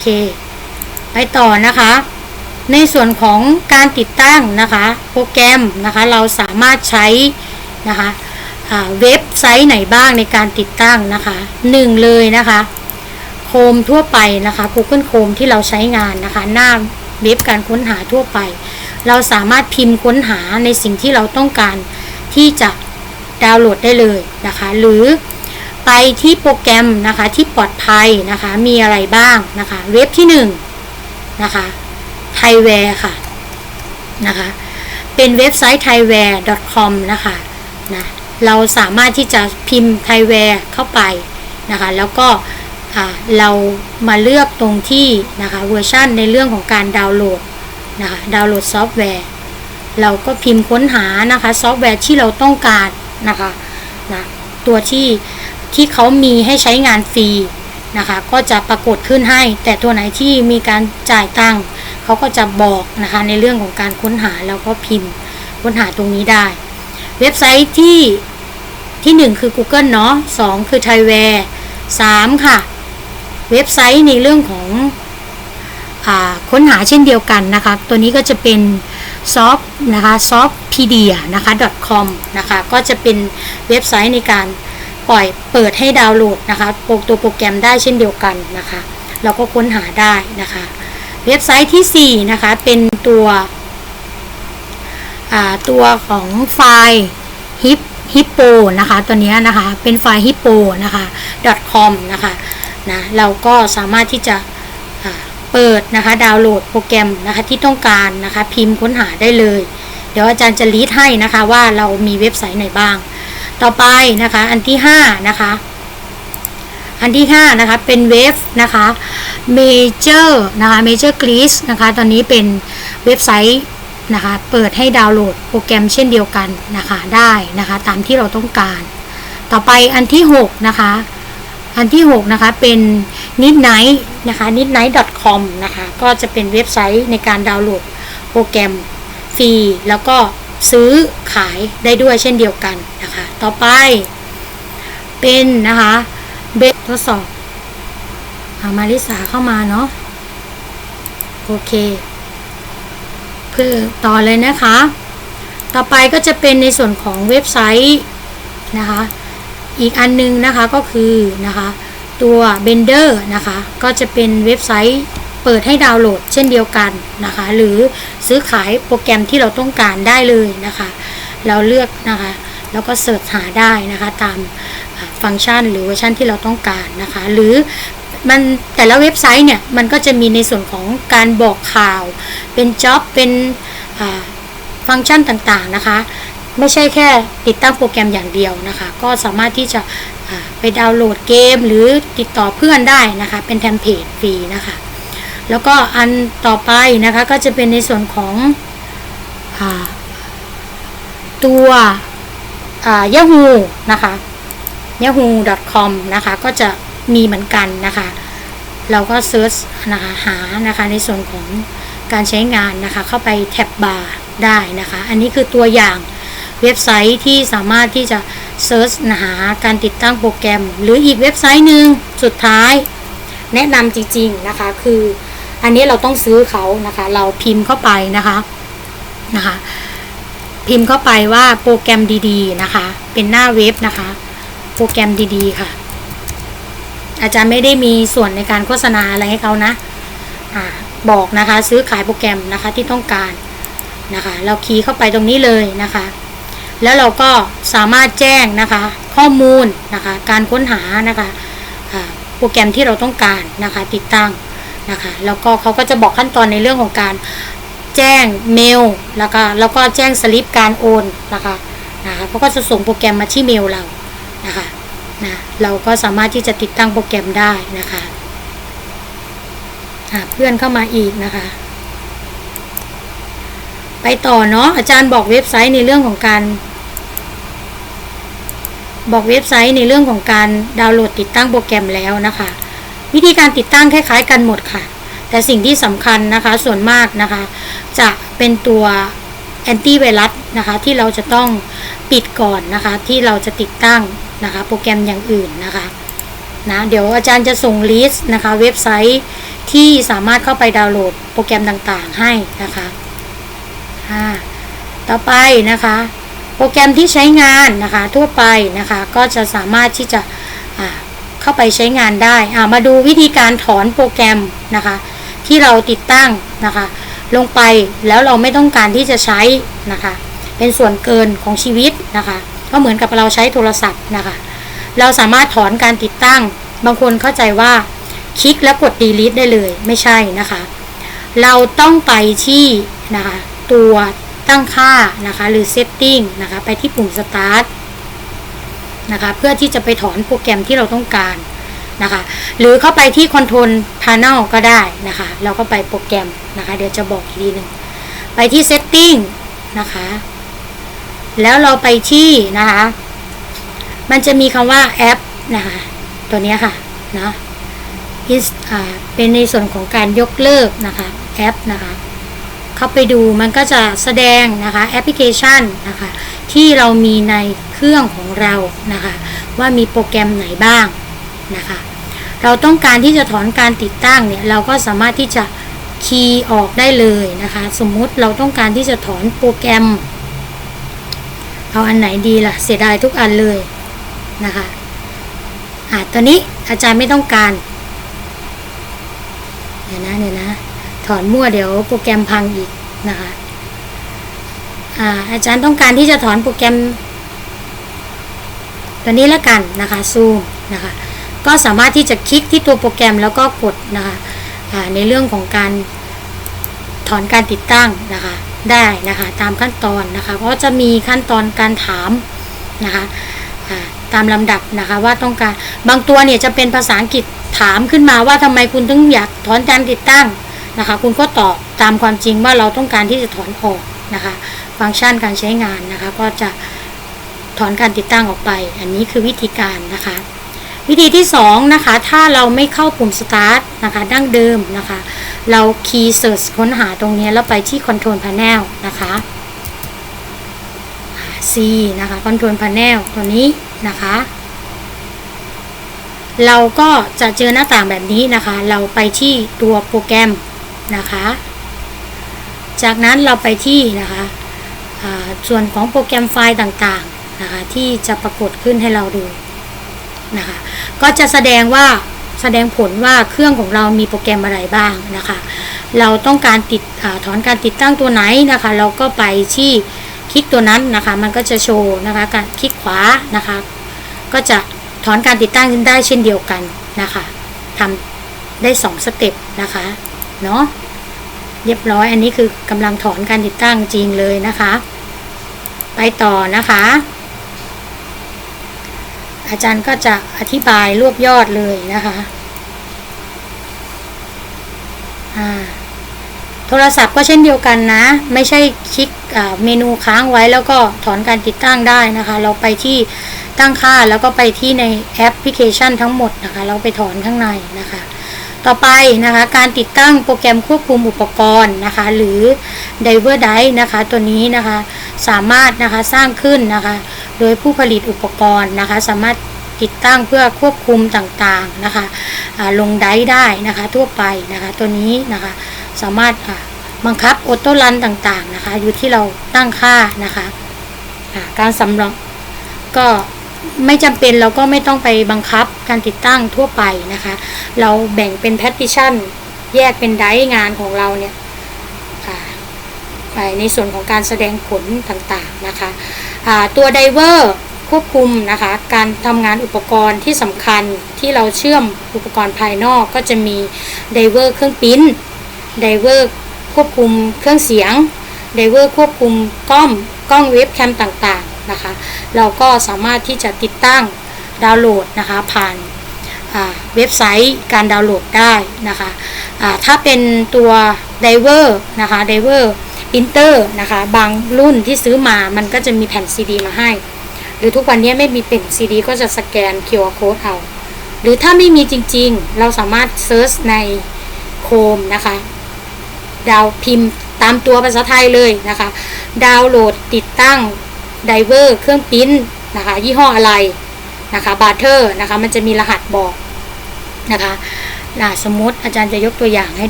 เคไปต่อนะคะ ในส่วนของการติดตั้งนะคะ โปรแกรมนะคะเราสามารถใช้นะคะเว็บไซต์ไหนบ้างในการติดตั้งนะคะหนึ่งเลยนะคะโคมทั่วไปนะคะ Google Chrome ที่เราใช้งานนะคะ หน้าเว็บการค้นหาทั่วไป เราสามารถพิมพ์ค้นหาในสิ่งที่เราต้องการที่จะดาวน์โหลดได้เลยนะคะ หรือ ไปที่โปรแกรมนะคะที่ปลอดภัยนะคะ มีอะไรบ้างนะคะ เว็บที่หนึ่งนะคะไทยแวร์ค่ะนะคะ เป็นเว็บไซต์ thaiware.com นะคะนะเราสามารถที่จะพิมพ์ thaiware เข้าไปนะคะ แล้วก็เรามาเลือกตรงที่นะคะเวอร์ชันในเรื่องของการดาวน์โหลดนะคะดาวน์โหลดซอฟต์แวร์ เราก็พิมพ์ค้นหานะคะซอฟต์แวร์ที่เราต้องการนะคะนะตัวที่ ที่เขามีให้ใช้งานฟรีนะคะ ก็จะปรากฏขึ้นให้ แต่ตัวไหนที่มีการจ่ายตังค์เขาก็จะบอกนะคะในเรื่องของการค้นหาแล้วก็พิมพ์ค้นหาตรงนี้ได้ เว็บไซต์ที่ที่ 1 คือ Google เนาะ2คือ Thaiware 3ค่ะ เว็บไซต์ในเรื่องของอค้นหาเช่นเดียวกันนะคะ ตัวนี้ก็จะเป็น soft นะคะ softpedia นะคะ .com นะคะ ก็จะเป็นเว็บไซต์ในการ ปล่อยเปิดให้ดาวน์โหลดนะคะโปรตัวโปรแกรมได้เช่นเดียวกันนะคะ เราก็ค้นหาได้นะคะ เว็บไซต์ที่ 4 นะคะ เป็นตัวอ่าตัวของไฟล์ hip hippo นะคะ ตัวเนี้ยนะคะ เป็นไฟล์ hippo นะคะ .com นะคะนะเราก็สามารถที่จะอ่าเปิดนะคะ ดาวน์โหลดโปรแกรมนะคะที่ต้องการนะคะ พิมพ์ค้นหาได้เลย เดี๋ยวอาจารย์จะลีดให้นะคะว่าเรามีเว็บไซต์ไหนบ้าง ต่อไปนะคะ อันที่5นะคะ อันที่5นะคะ เป็นเว็บนะคะ Major นะคะ Major g r e e s นะคะ ตอนนี้เป็นเว็บไซต์นะคะ เปิดให้ดาวน์โหลดโปรแกรมเช่นเดียวกันนะคะ ได้นะคะ ตามที่เราต้องการ ต่อไปอันที่6นะคะ อันที่ 6 นะคะ เป็น Midnight นะคะ midnight.com นะคะ ก็จะเป็นเว็บไซต์ในการดาวน์โหลดโปรแกรมฟรีแล้วก็ ซื้อขายได้ด้วยเช่นเดียวกันนะคะ ต่อไป เป็นนะคะเบสทดสอบอามาริสาเข้ามาเนาะโอเค เพื่อต่อเลยนะคะ ต่อไปก็จะเป็นในส่วนของเว็บไซต์นะคะ อีกอันนึงนะคะก็คือนะคะ ตัว Blender นะคะ ก็จะเป็นเว็บไซต์ เปิดให้ดาวน์โหลดเช่นเดียวกันนะคะ หรือซื้อขายโปรแกรมที่เราต้องการได้เลยนะคะ เราเลือกนะคะ แล้วก็เสิร์ชหาได้นะคะตามฟังก์ชันหรือเวอร์ชันที่เราต้องการนะคะ หรือมันแต่ละเว็บไซต์เนี่ย มันก็จะมีในส่วนของการบอกข่าว เป็นจ็อบเป็นฟังก์ชันต่างๆนะคะ ไม่ใช่แค่ติดตั้งโปรแกรมอย่างเดียวนะคะ ก็สามารถที่จะไปดาวน์โหลดเกม หรือติดต่อเพื่อนได้นะคะ เป็นเทมเพลตฟรีนะคะ แล้วก็อันต่อไปนะคะก็จะเป็นในส่วนของอตัวอ่า Yahoo นะคะ yahoo.com นะคะก็จะมีเหมือนกันนะคะ เราก็เซิร์ชนะคะหานะคะในส่วนของการใช้งานนะคะ เข้าไปแท็บบาร์ได้นะคะ อันนี้คือตัวอย่างเว็บไซต์ที่สามารถที่จะเซิร์ชหาการติดตั้งโปรแกรม หรืออีกเว็บไซต์หนึ่งสุดท้ายแนะนำจริง ๆ นะคะ คือ อันนี้เราต้องซื้อเขานะคะ เราพิมพ์เข้าไปนะคะนะคะ พิมพ์เข้าไปว่าโปรแกรมดีๆนะคะ เป็นหน้าเว็บนะคะ โปรแกรมดีๆค่ะ อาจารย์ไม่ได้มีส่วนในการโฆษณาอะไรให้เขานะอ่าบอกนะคะ ซื้อขายโปรแกรมนะคะที่ต้องการนะคะ เราคีย์เข้าไปตรงนี้เลยนะคะ แล้วเราก็สามารถแจ้งนะคะ ข้อมูลนะคะ การค้นหานะคะโปรแกรมที่เราต้องการนะคะ ติดตั้ง นะคะ แล้วก็เขาก็จะบอกขั้นตอนในเรื่องของการแจ้งเมลแล้วก็แล้วก็แจ้งสลิปการโอนนะคะนะคะเขาก็จะส่งโปรแกรมมาที่เมลเรานะคะนะเราก็สามารถที่จะติดตั้งโปรแกรมได้นะคะอะเพื่อนเข้ามาอีกนะคะ ไปต่อเนาะอาจารย์บอกเว็บไซต์ในเรื่องของการ บอกเว็บไซต์ในเรื่องของการดาวน์โหลดติดตั้งโปรแกรมแล้วนะคะ วิธีการติดตั้งคล้ายๆกันหมดค่ะ แต่สิ่งที่สำคัญนะคะส่วนมากนะคะ จะเป็นตัวแอนตี้ไวรัสนะคะที่เราจะต้องปิดก่อนนะคะ ที่เราจะติดตั้งนะคะ โปรแกรมอย่างอื่นนะคะนะเดี๋ยวอาจารย์จะส่งลิสต์นะคะ เว็บไซต์ที่สามารถเข้าไปดาวน์โหลดโปรแกรมต่างๆให้นะคะต่อไปนะคะ โปรแกรมที่ใช้งานนะคะทั่วไปนะคะ ก็จะสามารถที่จะ เข้าไปใช้งานได้อ่ามาดูวิธีการถอนโปรแกรมนะคะ ที่เราติดตั้งนะคะ ลงไปแล้วเราไม่ต้องการที่จะใช้นะคะ เป็นส่วนเกินของชีวิตนะคะ ก็เหมือนกับเราใช้โทรศัพท์นะคะ เราสามารถถอนการติดตั้ง บางคนเข้าใจว่าคลิกแล้วกด delete ได้เลยไม่ใช่นะคะ เราต้องไปที่นะคะ ตัวตั้งค่านะคะ หรือ setting นะคะ ไปที่ปุ่ม start นะคะ เพื่อที่จะไปถอนโปรแกรมที่เราต้องการนะคะ หรือเข้าไปที่ control panel ก็ได้นะคะ เราก็ไปโปรแกรมนะคะ เดี๋ยวจะบอกอีกทีหนึ่งไปที่ setting นะคะ แล้วเราไปที่นะคะ มันจะมีคำว่าแอปนะคะ ตัวนี้ค่ะนะเป็นในส่วนของการยกเลิกนะคะแอปนะคะ เข้าไปดูมันก็จะแสดงนะคะแอปพลิเคชันนะคะที่เรามีในเครื่องของเรานะคะว่ามีโปรแกรมไหนบ้างนะคะเราต้องการที่จะถอนการติดตั้งเนี่ยเราก็สามารถที่จะคีย์ออกได้เลยนะคะสมมุติเราต้องการที่จะถอนโปรแกรม เอาอันไหนดีล่ะเสียดายทุกอันเลยนะคะอะตัวนี้อาจารย์ไม่ต้องการเดี๋ยวนะเดี๋ยวนะ อนมั่วเดี๋ยวโปรแกรมพังอีกนะคะอ่าอาจารย์ต้องการที่จะถอนโปรแกรม ตัวนี้แล้วกันนะคะซูมนะคะก็สามารถที่จะคลิกที่ตัวโปรแกรมแล้วก็กดนะคะอ่าในเรื่องของการถอนการติดตั้งนะคะได้นะคะตามขั้นตอนนะคะเพราะจะมีขั้นตอนการถามนะคะอ่าตามลำดับนะคะว่าต้องการบางตัวเนี่ยจะเป็นภาษาอังกฤษถามขึ้นมาว่าทำไมคุณถึงอยากถอนการติดตั้ง นะคะ คุณก็ตอบตามความจริงว่าเราต้องการที่จะถอนออกนะคะ ฟังก์ชันการใช้งานนะคะ ก็จะถอนการติดตั้งออกไป อันนี้คือวิธีการนะคะ วิธีที่2นะคะ ถ้าเราไม่เข้าปุ่ม start นะคะดั้งเดิมนะคะ เราคีย์ search ค้นหาตรงนี้แล้วไปที่ control panel นะคะ C นะคะ control panel ตัวนี้นะคะเราก็จะเจอหน้าต่างแบบนี้นะคะ เราไปที่ตัวโปรแกรม นะคะ จากนั้นเราไปที่นะคะส่วนของโปรแกรมไฟล์ต่างๆนะคะที่จะปรากฏขึ้นให้เราดูนะคะก็จะแสดงว่าแสดงผลว่าเครื่องของเรามีโปรแกรมอะไรบ้างนะคะ เราต้องการติดอถอนการติดตั้งตัวไหนนะคะ เราก็ไปที่คลิกตัวนั้นนะคะ มันก็จะโชว์นะคะการคลิกขวานะคะ ก็จะถอนการติดตั้งได้เช่นเดียวกันนะคะทำได้ 2 สเต็ปนะคะเนาะ เรียบร้อย อันนี้คือกำลังถอนการติดตั้งจริงเลยนะคะ ไปต่อนะคะ อาจารย์ก็จะอธิบายรวบยอดเลยนะคะโทรศัพท์ก็เช่นเดียวกันนะ ไม่ใช่คลิกเมนูค้างไว้แล้วก็ถอนการติดตั้งได้นะคะ เราไปที่ตั้งค่าแล้วก็ไปที่ในแอปพลิเคชันทั้งหมดนะคะ เราไปถอนข้างในนะคะ ต่อไปนะคะการติดตั้งโปรแกรมควบคุมอุปกรณ์นะคะหรือ Diver d i นะคะตัวนี้นะคะสามารถนะคะสร้างขึ้นนะคะโดยผู้ผลิตอุปกรณ์นะคะสามารถติดตั้งเพื่อควบคุมต่างๆนะคะลงไดได้นะคะทั่วไปนะคะตัวนี้นะคะสามารถบังคับออโต้รันต่างๆนะคะอยู่ที่เราตั้งค่านะคะการสำรองก็ ไม่จำเป็นเราก็ไม่ต้องไปบังคับการติดตั้งทั่วไปนะคะ เราแบ่งเป็นแพทติชันแยกเป็นไดงานของเราเนี่ยไปในส่วนของการแสดงผลต่างๆนะคะตัวไดเวอร์ควบคุมนะคะการทำงานอุปกรณ์ที่สำคัญที่เราเชื่อมอุปกรณ์ภายนอกก็จะมีไดเวอร์เครื่องปิ้นไดเวอร์ควบคุมเครื่องเสียงไดเวอร์ควบคุมกล้องกล้องเว็บแคมต่างๆ นะคะ เราก็สามารถที่จะติดตั้งดาวน์โหลดนะคะผ่านเว็บไซต์การดาวน์โหลดได้นะคะถ้าเป็นตัวไดเวอร์นะคะไดเวอร์พิมเตอร์นะคะบางรุ่นที่ซื้อมามันก็จะมีแผ่นซีดีมาให้ หรือทุกวันนี้ไม่มีเป็นซีดีก็จะสแกน QR code เอาหรือถ้าไม่มีจริงๆ เราสามารถเซิร์ชในโคมนะคะ ดาวพิมพ์ตามตัวภาษาไทยเลยนะคะ ดาวน์โหลดติดตั้ง ไดเวอร์เครื่องปิ้นนะคะยี่ห้ออะไรนะคะบาร์เทอร์นะคะมันจะมีรหัสบอกนะคะนะสมมติอาจารย์จะยกตัวอย่างให้